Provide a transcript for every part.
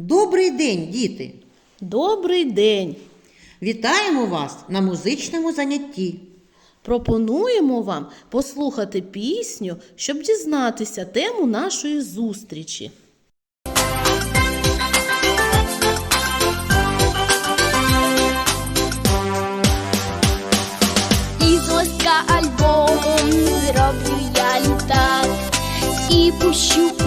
Добрий день, діти! Добрий день! Вітаємо вас на музичному занятті. Пропонуємо вам послухати пісню, щоб дізнатися тему нашої зустрічі. Із листка альбомом зроблю я літак і пущу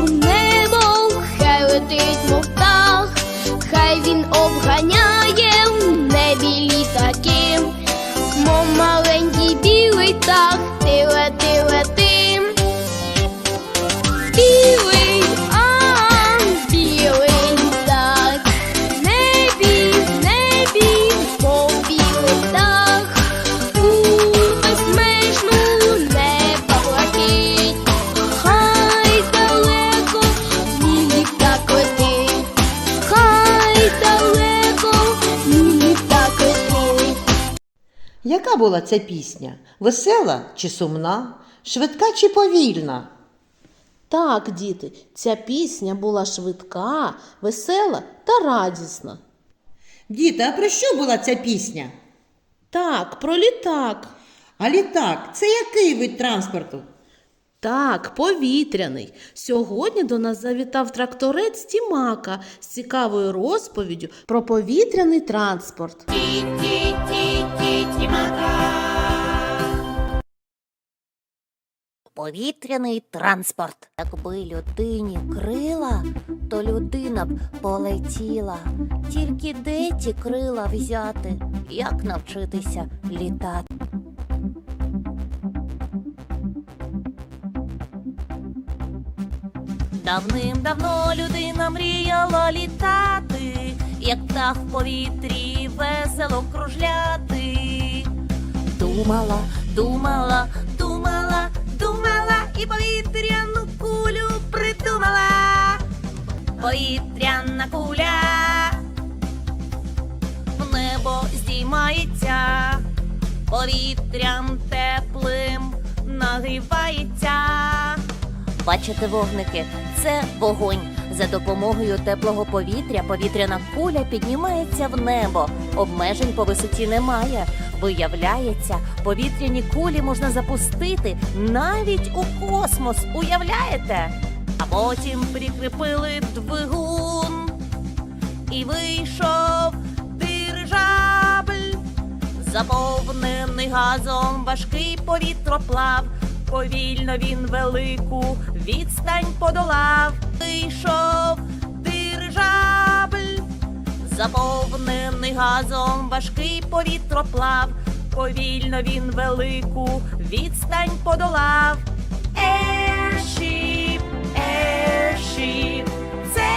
Яка була ця пісня? Весела чи сумна? Швидка чи повільна? Так, діти, ця пісня була швидка, весела та радісна. Діти, а про що була ця пісня? Так, про літак. А літак це який вид транспорту? Так, повітряний. Сьогодні до нас завітав тракторець Тімака з цікавою розповіддю про повітряний транспорт. Повітряний транспорт. Якби людині крила, то людина б полетіла. Тільки де ті крила взяти, як навчитися літати? Давним-давно людина мріяла літати, як птах в повітрі весело кружляти. Думала, думала, думала, думала і повітряну кулю придумала. Повітряна куля в небо здіймається, повітрям теплим нагрівається. Бачите, вогники, це вогонь. За допомогою теплого повітря повітряна куля піднімається в небо. Обмежень по висоті немає. Виявляється, повітряні кулі можна запустити навіть у космос. Уявляєте? А потім прикріпили двигун і вийшов дирижабль. Заповнений газом важкий повітроплав, повільно він велику відстань подолав. Вийшов дирижабль, заповнений газом важкий повітроплав, повільно він велику відстань подолав. Airship, airship, це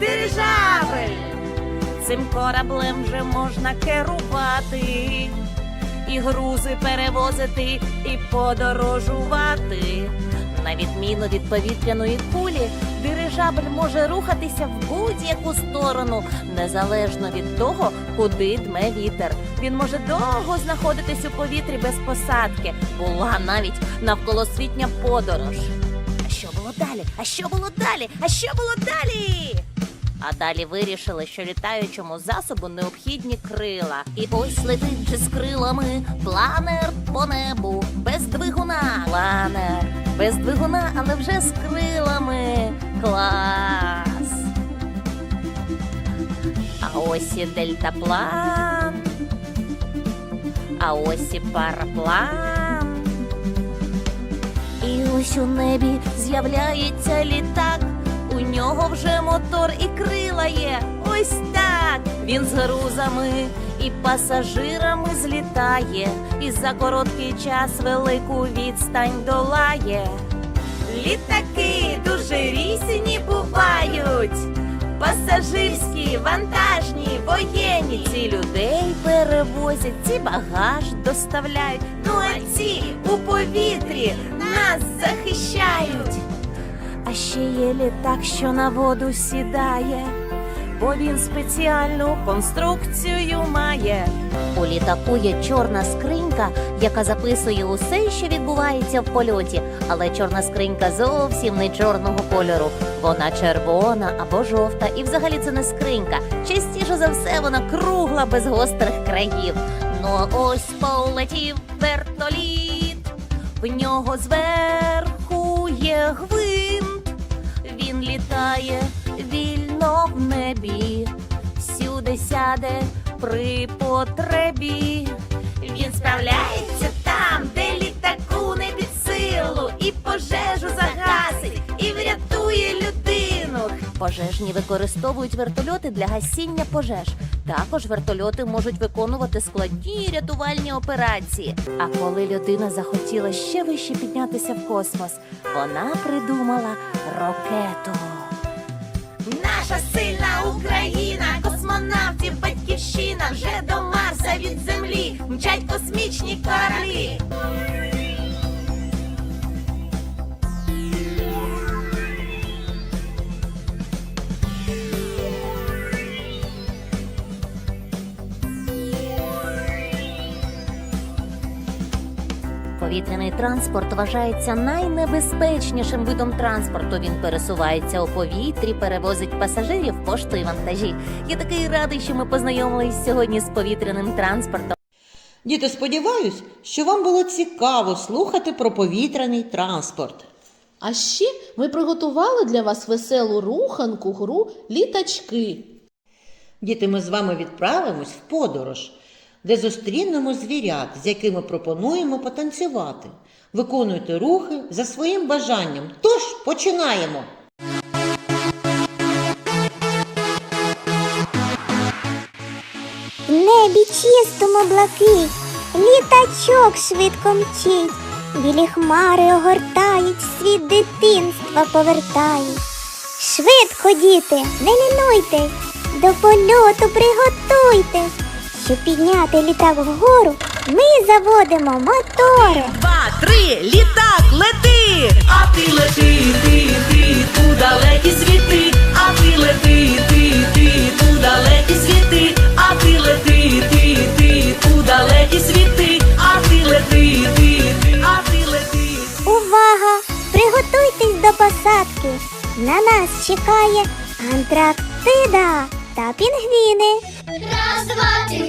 дирижабль. Цим кораблем вже можна керувати, і грузи перевозити, і подорожувати. На відміну від повітряної кулі, дирижабль може рухатися в будь-яку сторону, незалежно від того, куди дме вітер. Він може довго знаходитись у повітрі без посадки. Була навіть навколосвітня подорож. А що було далі? А що було далі? А що було далі? А далі вирішили, що літаючому засобу необхідні крила. І ось летить же з крилами планер по небу без двигуна. Планер без двигуна, але вже з крилами. Клас. А ось і дельтаплан. А ось і параплан. І ось у небі з'являється літак. У нього вже мотор і крила є. Ось так. Він з грузами і пасажирами злітає, і за короткий час велику відстань долає. Літаки дуже різні бувають. Пасажирські, вантажні, воєнні. Ці людей перевозять, ці багаж доставляють. Ну а ці у повітрі нас захищають. А ще є літак, що на воду сідає, бо він спеціальну конструкцію має. У літаку є чорна скринька, яка записує усе, що відбувається в польоті. Але чорна скринька зовсім не чорного кольору. Вона червона або жовта, і взагалі це не скринька. Частіше за все вона кругла без гострих країв. Ну а ось полетів вертоліт. В нього зверху є гвинт. Він літає вільно в небі, всюди сяде при потребі. Він справляється там, де літаку не під силу, і пожежу загасить, і врятує людину. Пожежні використовують вертольоти для гасіння пожеж. Також вертольоти можуть виконувати складні рятувальні операції. А коли людина захотіла ще вище піднятися в космос, вона придумала ракету. Наша сильна Україна, космонавтів, батьківщина, вже до Марса від землі мчать космічні кораблі. Повітряний транспорт вважається найнебезпечнішим видом транспорту. Він пересувається у повітрі, перевозить пасажирів, пошту і вантажі. Я такий радий, що ми познайомились сьогодні з повітряним транспортом. Діти, сподіваюсь, що вам було цікаво слухати про повітряний транспорт. А ще ми приготували для вас веселу руханку гру літачки. Діти, ми з вами відправимось в подорож, де зустрінемо звірят, з якими пропонуємо потанцювати. Виконуйте рухи за своїм бажанням. Тож починаємо! В небі чистому блакить, літачок швидко мчить, білі хмари огортають, світ дитинства повертають. Швидко, діти, не лінуйте, до польоту приготуйтесь. Щоб підняти літак вгору, ми заводимо мотори. два, три, літак, лети! А ти лети, ти, ти, у далекі світи, а ти лети, ти, ти, у далекі світи, а ти лети, ти, ти, у далекі світи, а ти лети, ти, ти, а ти лети. Увага! Приготуйтесь до посадки. На нас чекає Антарктида та пінгвіни. Раз, два, пінгвіни,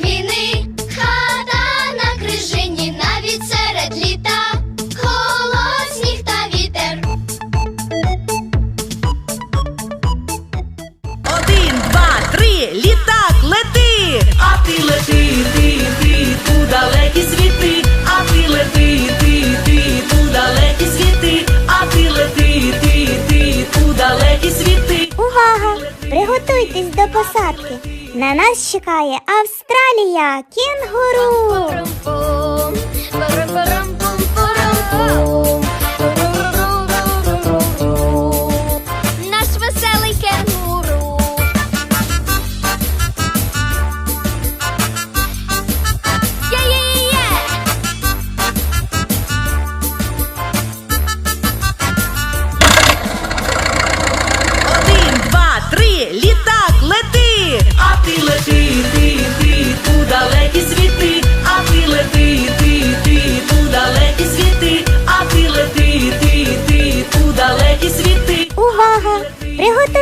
Приготуйтесь до посадки. На нас чекає Австралія, кінгуру.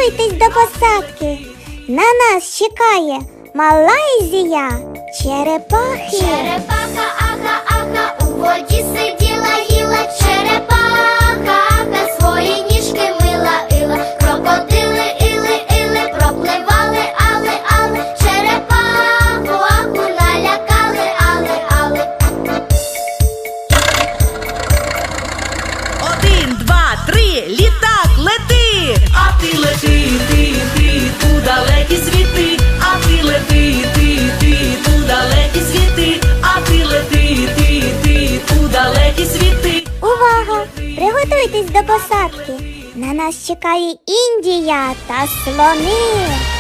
Приготуйтесь до посадки. На нас чекає Малайзія, черепахи. Черепаха, ага, ага, у воді сиділа, їла черепаха, Приготуйтесь до посадки. На нас чекає Індія та слони.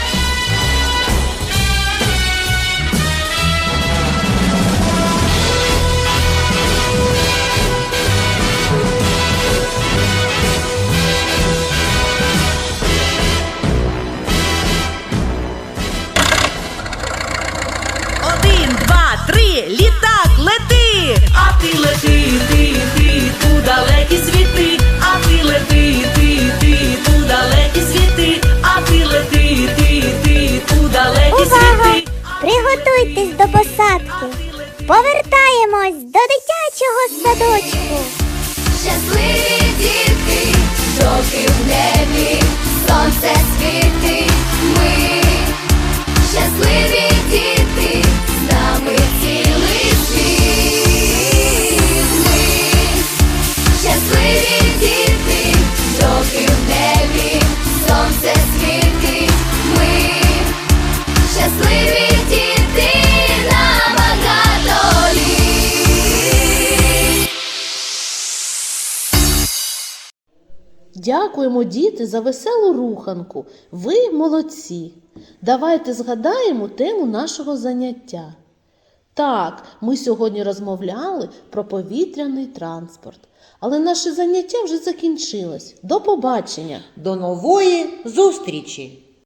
готуйтесь до посадки. Повертаємось до дитячого садочку. Щасливі дітки, доки в небі, сонце світить ми. Щасливі. Дякуємо, діти, за веселу руханку. Ви молодці. Давайте згадаємо тему нашого заняття. Так, ми сьогодні розмовляли про повітряний транспорт, але наше заняття вже закінчилось. До побачення! До нової зустрічі!